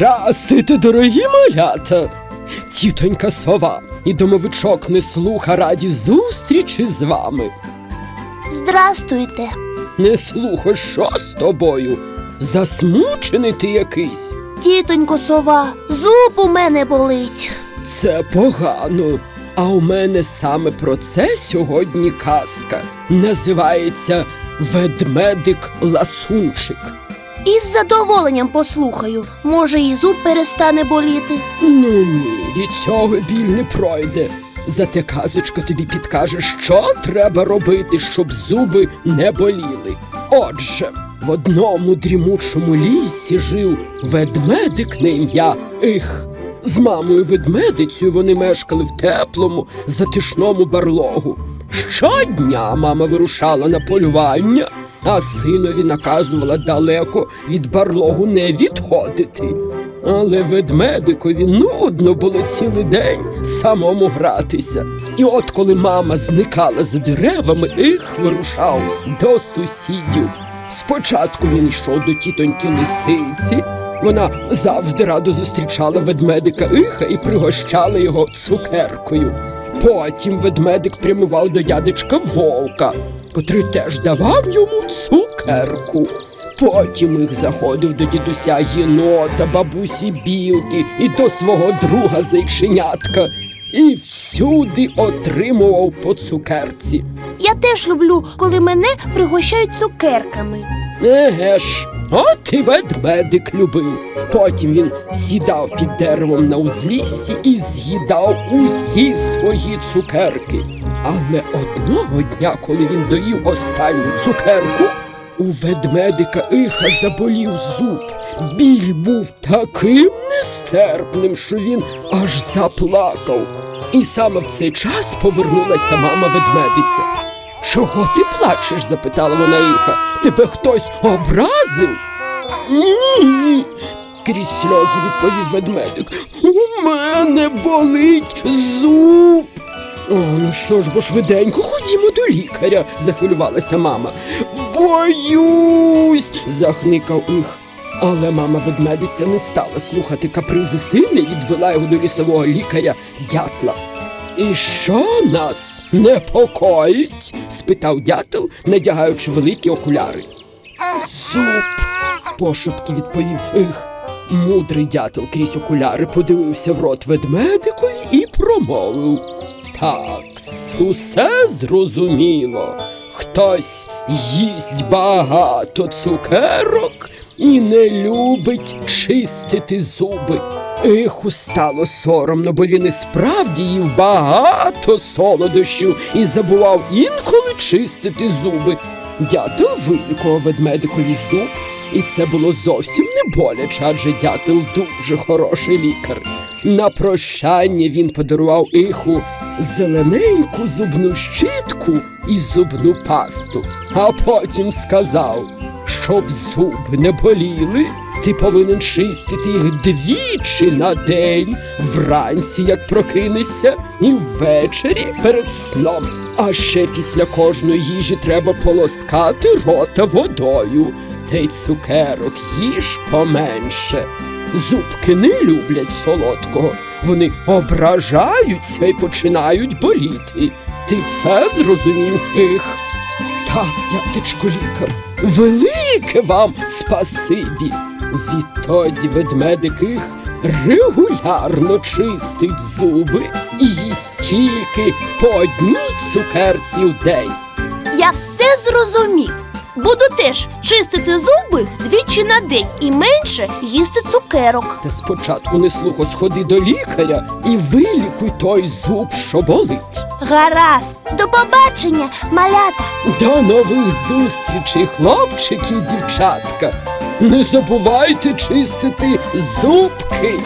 Здрастуйте, дорогі малята! Тітонька сова і домовичок не слуха раді зустрічі з вами. Здрастуйте. Не слухай, що з тобою? Засмучений ти якийсь. Тітонько сова, зуб у мене болить. Це погано. А у мене саме про це сьогодні казка. Називається Ведмедик Ласунчик. Із задоволенням послухаю. Може, і зуб перестане боліти. Ну ні, від цього біль не пройде. Зате казочка тобі підкаже, що треба робити, щоб зуби не боліли. Отже, в одному дрімучому лісі жив ведмедик на ім'я Их. З мамою ведмедицею вони мешкали в теплому, затишному барлогу. Щодня мама вирушала на полювання, а синові наказувала далеко від барлогу не відходити. Але ведмедикові нудно було цілий день самому гратися. І от коли мама зникала за деревами, їх вирушав до сусідів. Спочатку він йшов до тітоньки лисиці. Вона завжди радо зустрічала ведмедика Іха і пригощала його цукеркою. Потім ведмедик прямував до дядечка вовка, котрий теж давав йому цукерку. Потім їх заходив до дідуся єнота, бабусі білки і до свого друга зайченятка. І всюди отримував по цукерці. Я теж люблю, коли мене пригощають цукерками. Еге ж, от і ведмедик любив. Потім він сідав під деревом на узліссі і з'їдав усі свої цукерки. Але одного дня, коли він доїв останню цукерку, у ведмедика іха заболів зуб. Біль був таким нестерпним, що він аж заплакав. І саме в цей час повернулася мама ведмедиця. Чого ти плачеш? запитала вона іха. Тебе хтось образив? Ні. Крізь сльози відповів ведмедик. У мене болить зуб. Що ж, бо швиденько ходімо до лікаря, захвилювалася мама. Боюсь, захникав їх. Але мама ведмедиця не стала слухати капризи сина і відвела його до лісового лікаря дятла. І що нас непокоїть? спитав дятел, надягаючи великі окуляри. Зуб, пошепки відповів їх. Мудрий дятел крізь окуляри подивився в рот ведмедикові і промовив. Такс, усе зрозуміло. Хтось їсть багато цукерок і не любить чистити зуби. Иху стало соромно, бо він і справді їв багато солодощів і забував інколи чистити зуби. Дятел вилікував ведмедикові зуб, і це було зовсім не боляче, адже дятел дуже хороший лікар. На прощання він подарував иху зелененьку зубну щітку і зубну пасту, а потім сказав, щоб зуби не боліли, ти повинен чистити їх двічі на день, вранці, як прокинешся, і ввечері перед сном. А ще після кожної їжі треба полоскати рота водою. Та й цукерок їж поменше. Зубки не люблять солодкого. Вони ображаються і починають боліти. Ти все зрозумів їх? Так, дядечко лікар, велике вам спасибі. Відтоді ведмедик їх регулярно чистить зуби і їсть тільки по одній цукерці в день. Я все зрозумів. Буду теж чистити зуби двічі на день і менше їсти цукерок. Та спочатку не слухо сходи до лікаря і вилікуй той зуб, що болить. Гаразд, до побачення, малята. До нових зустрічей, хлопчики і дівчатка. Не забувайте чистити зубки.